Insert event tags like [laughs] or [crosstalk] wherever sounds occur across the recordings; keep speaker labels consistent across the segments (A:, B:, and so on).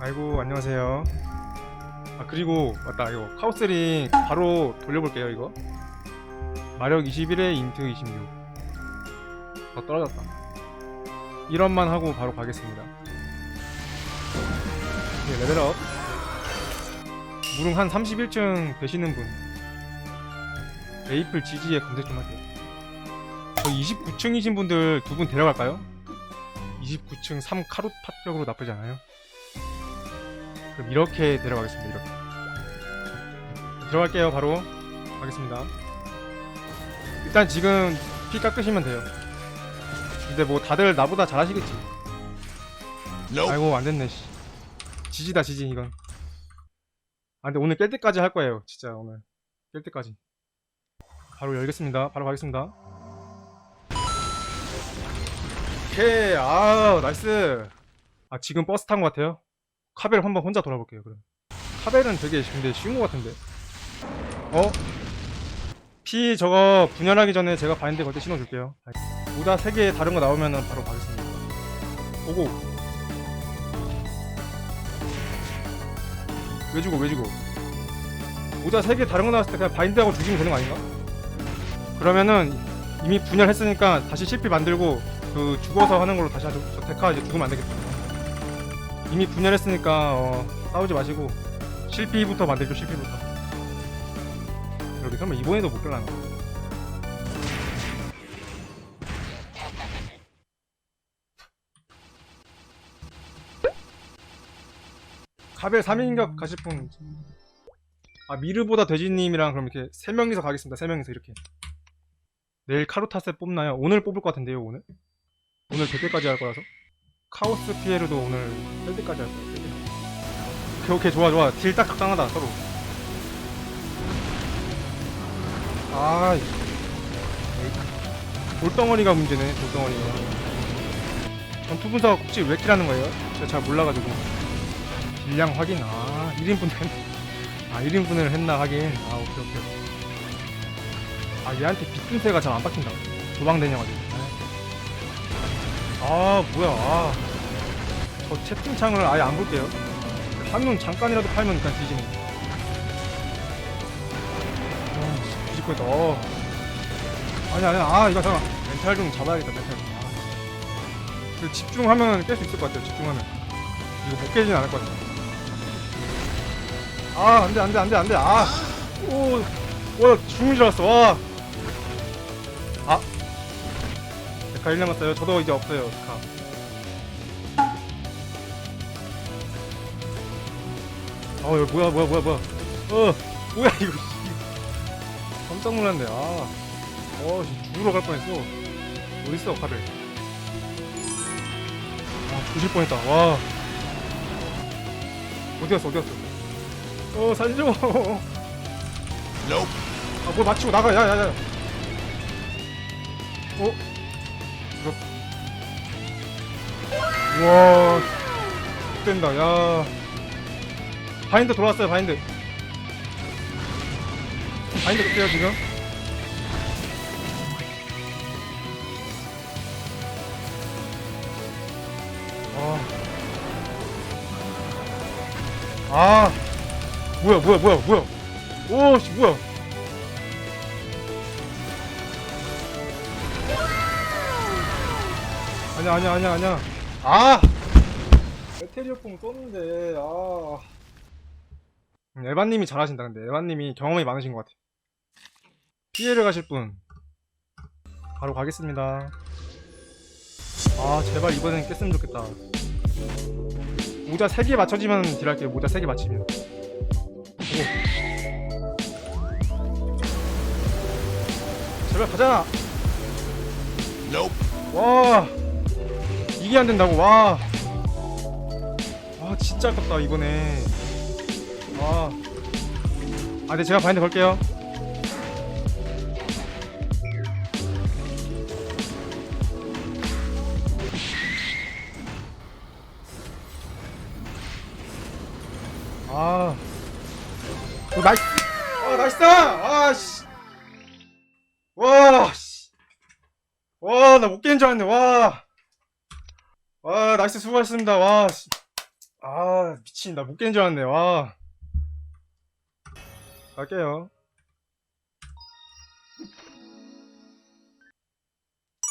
A: 아이고 안녕하세요. 아 그리고 맞다 이거 카오스링 바로 돌려볼게요 이거. 마력 21에 인트 26. 더 떨어졌다. 1원만 하고 바로 가겠습니다. 네, 레벨업. 무릉 한 31층 되시는 분. 메이플 지지에 검색 좀 하세요. 저 29층이신 분들 두 분 데려갈까요? 29층 3 카롯 팟격으로 나쁘지 않아요? 그럼 이렇게 데려가겠습니다. 이렇게 들어갈게요. 바로 가겠습니다. 일단 지금 피 깎으시면 돼요. 근데 뭐 다들 나보다 잘하시겠지. 아이고 안 됐네. 씨. 지지다 지지 이건. 아 근데 오늘 깰 때까지 할 거예요. 진짜 오늘 깰 때까지. 바로 열겠습니다. 바로 가겠습니다. 오케이 아 나이스. 아 지금 버스 탄 것 같아요. 카벨 한번 혼자 돌아볼게요. 그럼. 카벨은 되게 근데 쉬운 것 같은데. 어? 피 저거 분열하기 전에 제가 바인드 걸 때 신호 줄게요. 모자 3개 다른 거 나오면 은 바로 가겠습니다. 오고. 왜 주고 왜 주고? 모자 3개 다른 거 나왔을 때 그냥 바인드하고 죽이면 되는 거 아닌가? 그러면은 이미 분열했으니까 다시 실패 만들고 그 죽어서 하는 걸로 다시 하죠. 저 데카 이제 죽으면 안 되겠다. 이미 분열했으니까 어, 싸우지 마시고 실피부터 만들죠 실피부터. 여기 설마 이번에도 못 결라나? 카벨 3인격 가실 분. 아 미르보다 돼지님이랑 그럼 이렇게 세 명이서 가겠습니다. 세 명이서 이렇게. 내일 카루타세 뽑나요? 오늘 뽑을 것 같은데요 오늘? 오늘 100개까지 할 거라서 카오스 피에르도 오늘 100개까지 할 거예요 100개. 오케이 오케이. 좋아 좋아. 딜 딱 적당하다 서로. 아 돌덩어리가 문제네 돌덩어리가 전투 분석 혹시 왜 킬하는 거예요? 제가 잘 몰라가지고. 딜량 확인. 아 1인분 했나 아 1인분을 했나 확인. 아 오케이 오케이. 아 얘한테 빗분쇄가 잘 안 박힌다. 도망다녀가지고 아 뭐야. 아. 저 채팅창을 아예 안 볼게요. 한눈 잠깐이라도 팔면 일단 뒤지네 아 뒤집고 있다. 어. 아니 아니 아 이거 잠깐 멘탈 좀 잡아야겠다 멘탈 좀. 아. 그 집중하면 깰 수 있을 것 같아요 집중하면. 이거 못 깨지는 않을 것 같아요. 아 안돼 안돼 안돼 안돼. 아오와 죽는 줄 알았어. 와 1 남았어요. 저도 이제 없어요. 데카. 어, 이거 뭐야, 뭐야, 뭐야, 뭐야. 어, 뭐야, 이거. 씨. [laughs] 깜짝 놀랐네. 아. 어, 씨, 죽으러 갈 뻔했어. 어딨어, 칼을. 아, 부실 뻔했다. 와. 어디 갔어, 어디 갔어. 어, 살려줘. [laughs] 아, 뭘 맞추고 나가, 야, 야, 야. 어? 와 된다. 야. 바인드 돌아왔어요 바인드. 바인드 어때요 지금? 아, 아. 뭐야 뭐야 뭐야 뭐야. 오씨 뭐야. 아니야 아니야 아니야 아니야 아! 메테리오풍 쏘는데 아. 음, 에반님이 잘하신다 근데. 에반님이 경험이 많으신 것 같아 피해를 가실 분. 바로 가겠습니다. 아 제발 이번엔 깼으면 좋겠다. 모자 3개 맞춰지면 딜할게요. 모자 3개 맞히면. 오. 제발 가자! 와 이게 안 된다고 와. 아 진짜 아깝다 이번에. 아. 아, 네 제가 바인드 걸게요. 아. 오, 나이스. 아, 나이스. 아, 씨. 와, 씨. 와, 나 못 깨는 줄 알았네. 와. 와, 나이스 수고하셨습니다. 와. 씨. 아. 아 미친 나 못 깨는 줄 알았네 와 갈게요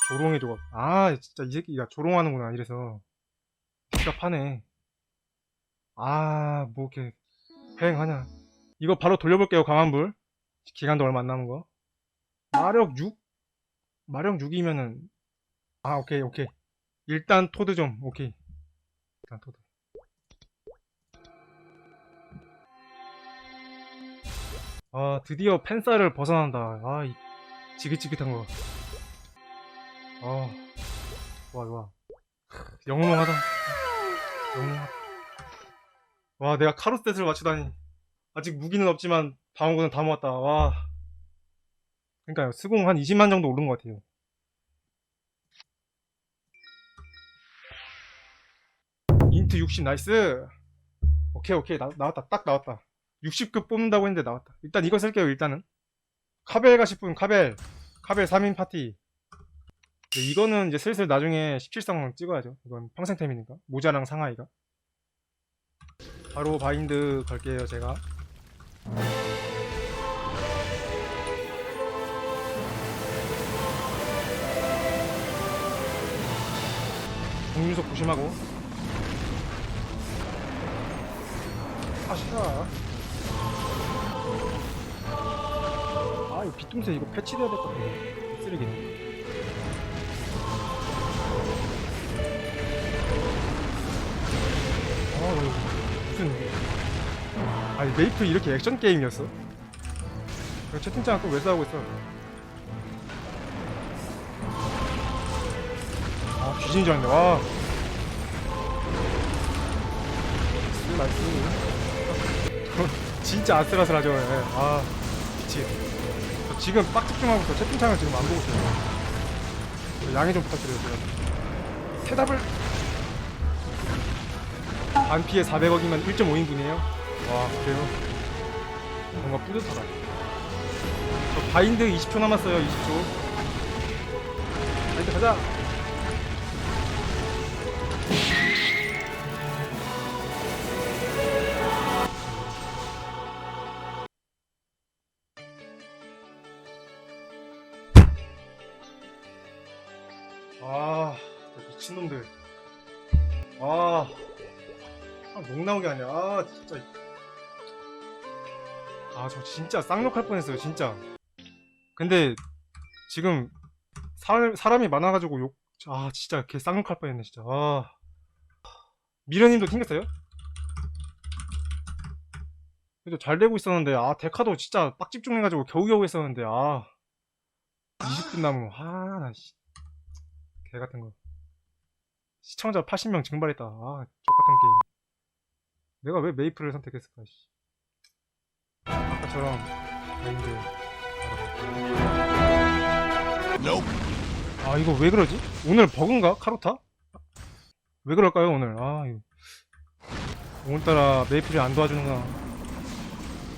A: 조롱의 조각 아 진짜 이 새끼가 조롱하는구나 이래서 답답하네 아 뭐 이렇게 횡하냐 이거 바로 돌려볼게요 강한불 기간도 얼마 안 남은 거 마력 6? 마력 6이면은 아 오케이 오케이 일단 토드 좀 오케이 일단 토드 아 드디어 펜사를 벗어난다 아 이 지긋지긋한 거 아, 좋아, 좋아. 영롱하다. 영롱하다. 와, 내가 카로스탯을 맞추다니. 아직 무기는 없지만, 방어구는 다 모았다. 와. 그니까요, 수공 한 20만 정도 오른 것 같아요. 인트 60 나이스! 오케이, 오케이. 나, 나왔다. 딱 나왔다. 60급 뽑는다고 했는데 나왔다. 일단 이거 쓸게요, 일단은. 카벨 가실 분, 카벨. 카벨 3인 파티. 네, 이거는 이제 슬슬 나중에 17성 찍어야죠. 이건 평생템이니까. 모자랑 상하이가. 바로 바인드 걸게요, 제가. 공유석 조심하고. 아, 싫어. 아, 이거 빗동새 이거 패치돼야 될 것 같은데. 쓰레기네. 아, 이거 무슨 아니 메이플 이렇게 액션 게임이었어? 이거 채팅창 또왜 싸우고 있어? 아줄 알았네 와 나이스 진짜 아슬아슬하죠. 예. 아 미치. 저 지금 빡 집중하고 있어. 채팅창을 지금 안 보고 있어요. 양해 좀 부탁드려요. 제가 대답을. 반피에 400억이면 1.5인분이에요? 와 그래요? 뭔가 뿌듯하다. 저 바인드 20초 남았어요 20초. 바인드 가자 미친놈들 아 아, 녹 나오게 하냐. 아, 진짜. 아, 저 진짜 쌍욕할 뻔했어요, 진짜. 근데, 지금, 사, 사람이 많아가지고 욕, 아, 진짜 걔 쌍욕할 뻔했네, 진짜. 아. 미련님도 튕겼어요? 그래도 잘 되고 있었는데, 아, 데카도 진짜 빡 집중해가지고 겨우겨우 했었는데, 아. 20분 남은, 아, 나, 씨. 개 같은 거. 시청자 80명 증발했다. 아, 똑같은 게임. 내가 왜 메이플을 선택했을까, 씨. 아까처럼, 바인드. 아, 이거 왜 그러지? 오늘 버그인가? 카로타? 왜 그럴까요, 오늘? 아, 이거. 오늘따라 메이플이 안 도와주는구나.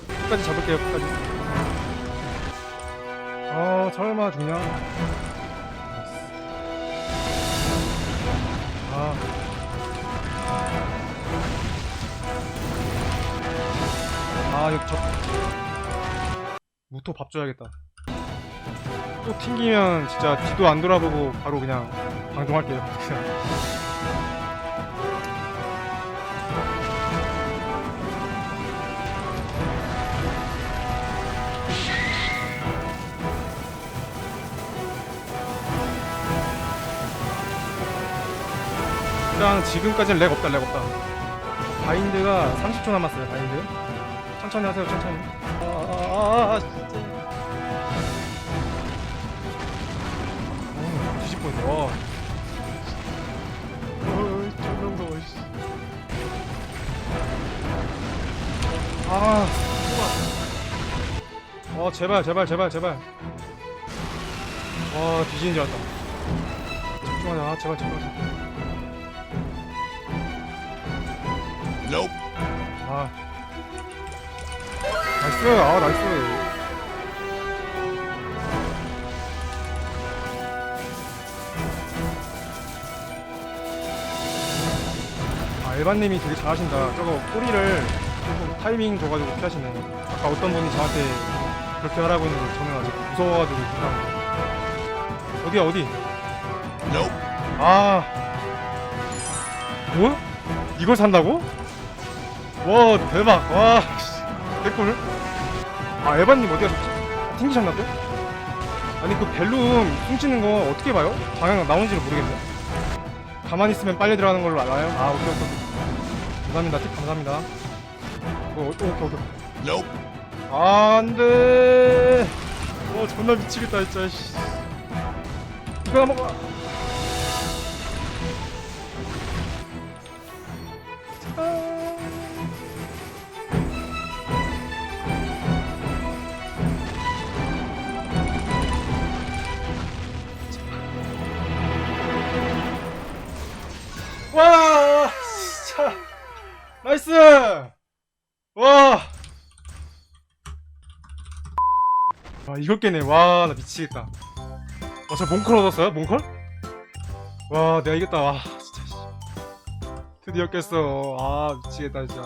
A: 끝까지 잡을게요, 끝까지. 아, 설마 죽냐? 아. 아, 이거 저. 무토 밥 줘야겠다. 또 튕기면 진짜 뒤도 안 돌아보고 바로 그냥 방종할게요. [laughs] 일단 지금까지는 렉 없다, 렉 없다. 바인드가 30초 남았어요, 바인드. 천천히 하세요, 천천히. 아, 아, 아, 아 진짜. 어, 뒤집고 있네, 와. 어이, 존나 씨. 아, 와, 어, 제발, 제발, 제발, 제발. 와, 뒤지는 줄 알았다. 집중하자, 아, 제발, 제발. 제발. 아. 나이스, 아, 나이스. 아, 에반님이 되게 잘하신다. 저거 꼬리를 조금 타이밍 줘가지고 피하시네. 아까 어떤 분이 저한테 그렇게 하라고 했는데 저는 아직 무서워가지고 못하는 어디야 어디? 아 뭐? 이걸 산다고? 와 대박. 와 씨, 개꿀 아 에반님 어디 가셨지? 아, 튕기셨나 또? 아니 그 벨룸 훔치는 거 어떻게 봐요? 방향 나오는지를 모르겠네. 가만히 있으면 빨려 들어가는 걸로 알아요? 아 오케이 오케이 감사합니다. 팁 감사합니다. 어, 오케이 오케이. 오케이 아, 안돼. 와 존나 미치겠다 진짜 씨. 이거 한번 나이스 와 와, 이걸 깨네. 와, 나 미치겠다. 어, 저 몽컬 얻었어요? 몽컬? 와, 내가 이겼다. 와, 진짜. 씨. 드디어 깼어. 아, 미치겠다, 진짜.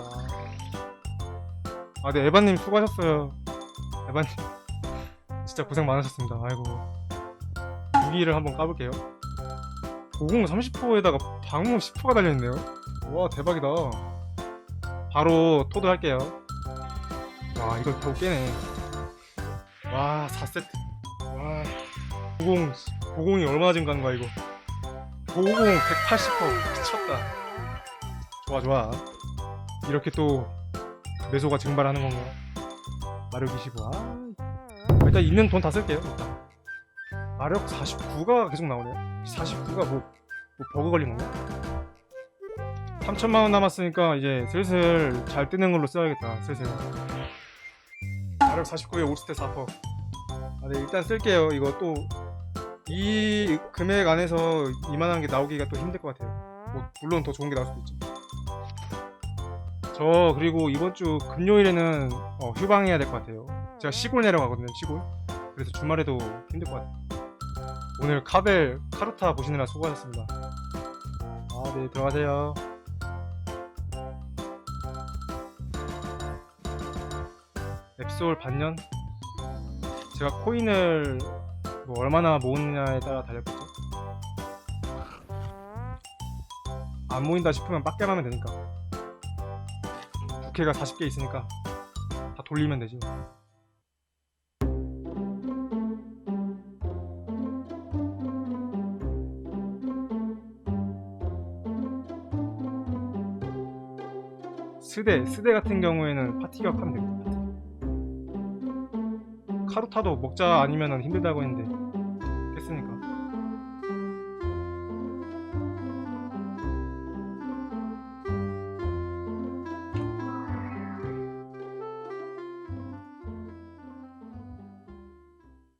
A: 아, 네, 에반님 수고하셨어요. 에반님. 진짜 고생 많으셨습니다. 아이고. 무기를 한번 까볼게요. 보공 30%에다가 방무 10%가 달려있네요. 와, 대박이다. 바로 토드 할게요. 와, 이걸 겨우 깨네. 와 4세트. 와 보공 보공이 얼마나 증가한 거야 이거. 보공 180% 미쳤다. 좋아 좋아. 이렇게 또 매소가 증발하는 건가? 마력 25 아, 일단 있는 돈 다 쓸게요 일단. 마력 49가 계속 나오네. 49가 뭐, 뭐 버그 걸린 건가 3천만 원 남았으니까 이제 슬슬 잘 뜨는 걸로 써야겠다 슬슬 마력 49에 50대 4%. 아, 네, 일단 쓸게요. 이거 또, 이 금액 안에서 이만한 게 나오기가 또 힘들 것 같아요. 뭐, 물론 더 좋은 게 나올 수도 있죠. 저, 그리고 이번 주 금요일에는 어, 휴방해야 될 것 같아요. 제가 시골 내려가거든요, 시골. 그래서 주말에도 힘들 것 같아요. 오늘 카벨, 카루타 보시느라 수고하셨습니다. 아, 네, 들어가세요. 앱솔 반년? 제가 코인을 뭐 얼마나 모으느냐에 따라 달렸겠죠. 안 모인다 싶으면 빡겜 하면 되니까. 부캐가 40개 있으니까 다 돌리면 되지. 스대, 스대 같은 경우에는 파티격 하면 됩니다. 카루타도 먹자 아니면은 힘들다고 했는데